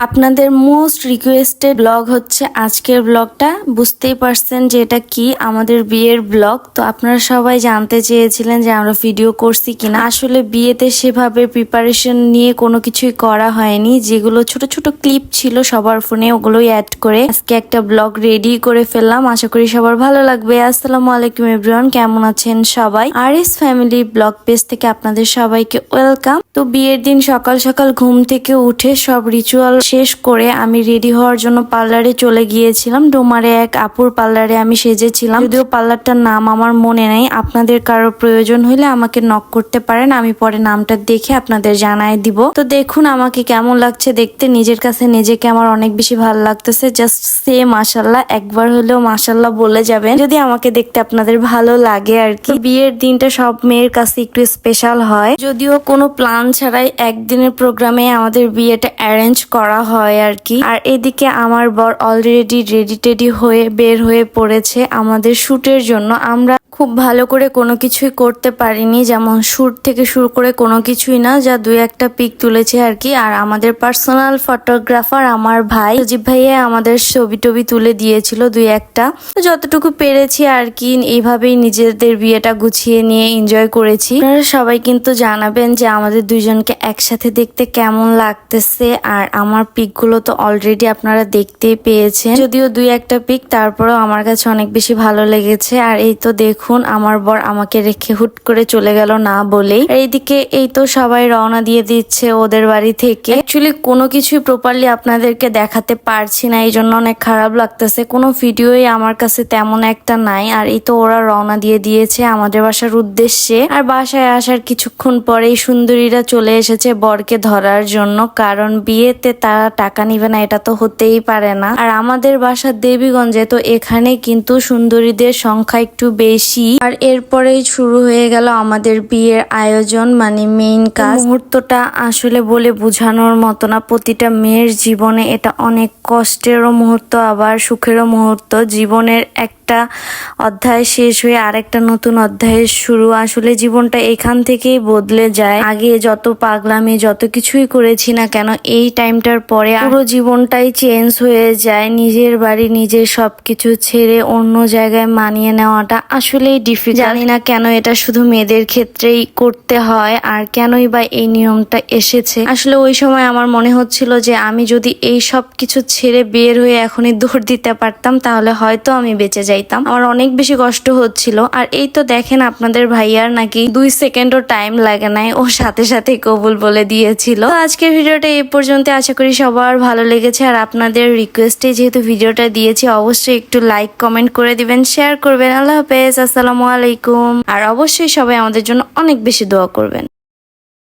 আপনাদের most requested blog হচ্ছে আজকের ব্লগটা বুঝতেই পারছেন যে এটা কি আমাদের বিয়ের ব্লগ তো আপনারা সবাই জানতে চেয়েছিলেন যে আমরা ভিডিও করছি কিনা। আসলে বিয়েতে সেভাবে প্রিপারেশন নিয়ে কোনো কিছুই করা হয়নি। যেগুলো ছোট ছোট ক্লিপ ছিল সবার ফোনে ওগুলোই অ্যাড করে আজকে একটা ব্লগ রেডি করে ফেললাম। আশা করি সবার ভালো লাগবে। আসসালামু আলাইকুম এভরিওয়ান কেমন আছেন সবাই? R S family blog page থেকে আপনাদের সবাইকে ওয়েলকাম তো বিয়ের দিন সকাল সকাল ঘুম থেকে উঠে সব রিচুয়াল শেষ করে আমি রেডি হওয়ার জন্য পার্লারে চলে গিয়েছিলাম। ডোমারে এক আপুর পার্লারে আমি সেজেছিলাম। যদিও পার্লারটার নাম আমার মনে নেই, আপনাদের কারও প্রয়োজন হলে আমাকে নক করতে পারেন, আমি পরে নামটা দেখে আপনাদের জানাই দিব। তো দেখুন আমাকে কেমন লাগছে দেখতে, নিজের কাছে নিজেকে আমার অনেক বেশি ভালো লাগতেছে। জাস্ট সে মাসাল্লাহ একবার হলেও মাসাল্লাহ বলে যাবেন। যদি আমাকে দেখতে আপনাদের ভালো লাগে আর কি। বিয়ের দিনটা সব মেয়ের কাছে একটু স্পেশাল হয়। যদিও কোনো প্ল্যান ছাড়াই একদিনের প্রোগ্রামে আমাদের বিয়েটা অ্যারেঞ্জ করা হয় আর কি আর এদিকে আমার বর অলরেডি রেডি টেডি হয়ে বের হয়ে পড়েছে আমাদের শ্যুটের জন্য। আমরা খুব ভালো করে কোনো কিছুই করতে পারিনি, যেমন শুট থেকে শুরু করে কোনো কিছুই না, যা দুই একটা পিক তুলেছে আর কি। আর আমাদের পার্সোনাল ফটোগ্রাফার আমার ভাই, সজীব ভাইয়া আমাদের ছবি টবি তুলে দিয়েছিল দুই একটা। যতটুকু পেরেছি আর কি, এইভাবেই নিজেদের বিয়েটা গুছিয়ে নিয়ে এনজয় করেছি। আপনারা সবাই কিন্তু জানাবেন যে আমাদের দুইজনকে একসাথে দেখতে কেমন লাগতেছে, আর আমার পিকগুলো তো অলরেডি আপনারা দেখতেই পেয়েছেন। যদিও দুই একটা পিক, তারপরেও আমার কাছে অনেক বেশি ভালো লেগেছে। আর এই তো দেখুন আমার বর আমাকে রেখে হুট করে চলে গেল না বলেই। এইদিকে এই তো সবাই রওনা দিয়ে দিচ্ছে ওদের বাড়ি থেকে। অ্যাকচুয়ালি কোনো কিছুই প্রপারলি আপনাদেরকে দেখাতে পারছি না, এই জন্য অনেক খারাপ লাগতেছে। কোনো ভিডিওই আমার কাছে তেমন একটা নাই, আর এই তো ওরা রওনা দিয়ে দিয়েছে আমাদের বাসার উদ্দেশ্যে। আর বাসায় আসার কিছুক্ষণ পরেই সুন্দরীরা চলে এসেছে বরকে ধরার জন্য, কারণ বিয়েতে তারা টাকা নিবে না, এটা তো হতেই পারে না। আর আমাদের বাসা দেবীগঞ্জে, তো এখানে কিন্তু সুন্দরীদের সংখ্যা একটু বেশি। আর এরপরেই শুরু হয়ে গেল আমাদের বিয়ের আয়োজন মানে মেইন কাজ। মুহূর্তটা আসলে বলে বোঝানোর মতো না, প্রতিটা মেয়ের জীবনে এটা অনেক কষ্টেরও মুহূর্ত, আবার সুখেরও মুহূর্ত। জীবনের একটা অধ্যায় শেষ হয়ে আরেকটা নতুন অধ্যায়ের শুরু আসলে জীবনটা এখান থেকেই বদলে যায়। আগে যত পাগলামি, যত কিছুই করেছি না কেন, এই টাইমটার পরে পুরো জীবনটাই চেঞ্জ হয়ে যায়। নিজের বাড়ি, নিজের সবকিছু ছেড়ে অন্য জায়গায় মানিয়ে নেওয়াটা আসলেই ডিফিকাল্ট জানি না কেন এটা শুধু মেয়েদের ক্ষেত্রেই করতে হয়, আর কেনই বা এই নিয়মটা এসেছে। আসলে ওই সময় আমার মনে হচ্ছিল যে আমি যদি এই সব কিছু ছেড়ে বের হয়ে এখনই দৌড় দিতে পারতাম, তাহলে হয়তো আমি বেঁচে যাইতাম। আমার অনেক বেশি কষ্ট হচ্ছিল। আর এই তো দেখেন আপনাদের ভাইয়ার নাকি দুই সেকেন্ডও টাইম লাগে নাই, ও সাথে সাথে কবুল বলে দিয়েছিল। আজকের ভিডিওটা এই পর্যন্ত, আশা করি সবার ভালো লেগেছে। আর আপনাদের রিকোয়েস্টে যেহেতু ভিডিওটা দিয়েছি, অবশ্যই একটু লাইক কমেন্ট করে দিবেন শেয়ার করবেন। আল্লাহ হাফেজ আসসালামু আলাইকুম। আর অবশ্যই সবাই আমাদের জন্য অনেক বেশি দোয়া করবেন।